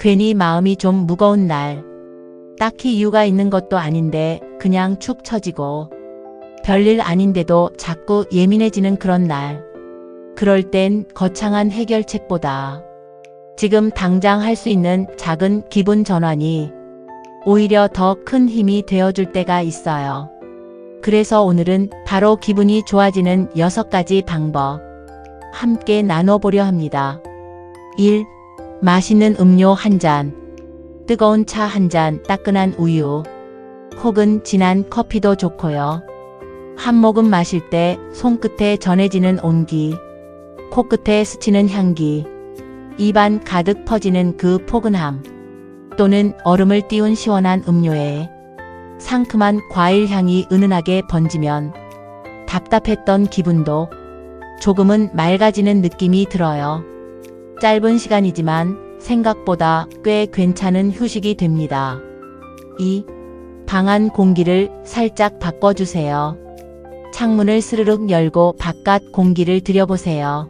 괜히 마음이 좀 무거운 날. 딱히 이유가 있는 것도 아닌데 그냥 축 처지고 별일 아닌데도 자꾸 예민해지는 그런 날. 그럴 땐 거창한 해결책보다 지금 당장 할 수 있는 작은 기분 전환이 오히려 더 큰 힘이 되어줄 때가 있어요. 그래서 오늘은 바로 기분이 좋아지는 6가지 방법 함께 나눠보려 합니다. 1. 맛있는 음료 한 잔. 뜨거운 차 한 잔, 따끈한 우유. 혹은 진한 커피도 좋고요. 한 모금 마실 때 손끝에 전해지는 온기. 코끝에 스치는 향기. 입안 가득 퍼지는 그 포근함. 또는 얼음을 띄운 시원한 음료에 상큼한 과일 향이 은은하게 번지면 답답했던 기분도 조금은 맑아지는 느낌이 들어요. 짧은 시간이지만 생각보다 꽤 괜찮은 휴식이 됩니다. 2. 방안 공기를 살짝 바꿔주세요. 창문을 스르륵 열고 바깥 공기를 들여보세요.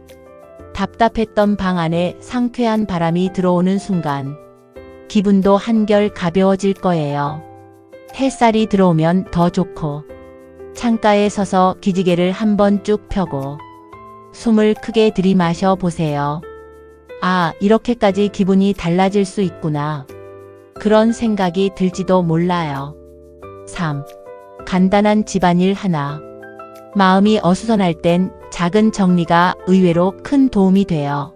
답답했던 방 안에 상쾌한 바람이 들어오는 순간 기분도 한결 가벼워질 거예요. 햇살이 들어오면 더 좋고 창가에 서서 기지개를 한번 쭉 펴고 숨을 크게 들이마셔 보세요. 아, 이렇게까지 기분이 달라질 수 있구나. 그런 생각이 들지도 몰라요. 3. 간단한 집안일 하나. 마음이 어수선할 땐 작은 정리가 의외로 큰 도움이 돼요.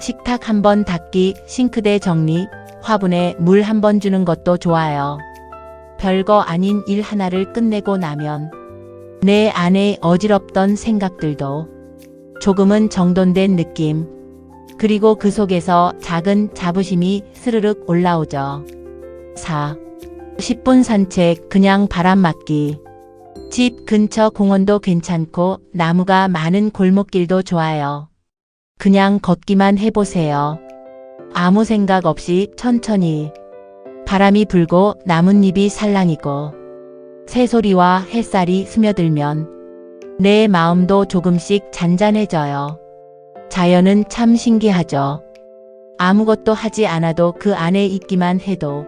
식탁 한 번 닦기, 싱크대 정리, 화분에 물 한 번 주는 것도 좋아요. 별거 아닌 일 하나를 끝내고 나면 내 안에 어지럽던 생각들도 조금은 정돈된 느낌, 그리고 그 속에서 작은 자부심이 스르륵 올라오죠. 4. 10분 산책, 그냥 바람 맞기. 집 근처 공원도 괜찮고 나무가 많은 골목길도 좋아요. 그냥 걷기만 해보세요. 아무 생각 없이 천천히. 바람이 불고 나뭇잎이 살랑이고 새소리와 햇살이 스며들면 내 마음도 조금씩 잔잔해져요. 자연은 참 신기하죠. 아무것도 하지 않아도 그 안에 있기만 해도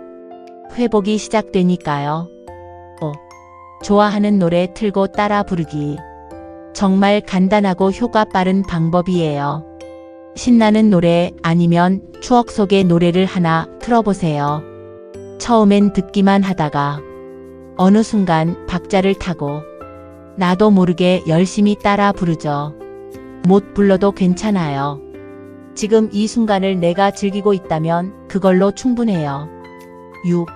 회복이 시작되니까요. 5. 좋아하는 노래 틀고 따라 부르기. 정말 간단하고 효과 빠른 방법이에요. 신나는 노래 아니면 추억 속의 노래를 하나 틀어보세요. 처음엔 듣기만 하다가 어느 순간 박자를 타고 나도 모르게 열심히 따라 부르죠. 못 불러도 괜찮아요. 지금 이 순간을 내가 즐기고 있다면 그걸로 충분해요. 6.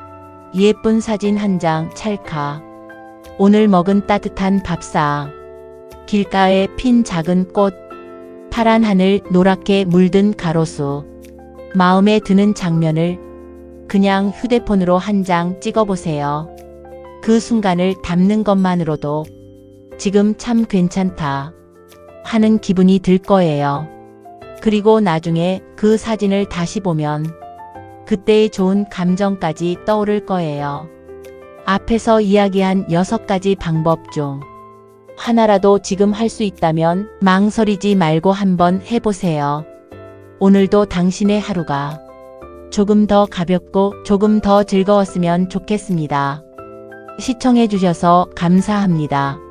예쁜 사진 한 장 찰카. 오늘 먹은 따뜻한 밥상. 길가에 핀 작은 꽃. 파란 하늘 노랗게 물든 가로수. 마음에 드는 장면을 그냥 휴대폰으로 한 장 찍어보세요. 그 순간을 담는 것만으로도 지금 참 괜찮다 하는 기분이 들 거예요. 그리고 나중에 그 사진을 다시 보면 그때의 좋은 감정까지 떠오를 거예요. 앞에서 이야기한 6가지 방법 중 하나라도 지금 할 수 있다면 망설이지 말고 한번 해보세요. 오늘도 당신의 하루가 조금 더 가볍고 조금 더 즐거웠으면 좋겠습니다. 시청해주셔서 감사합니다.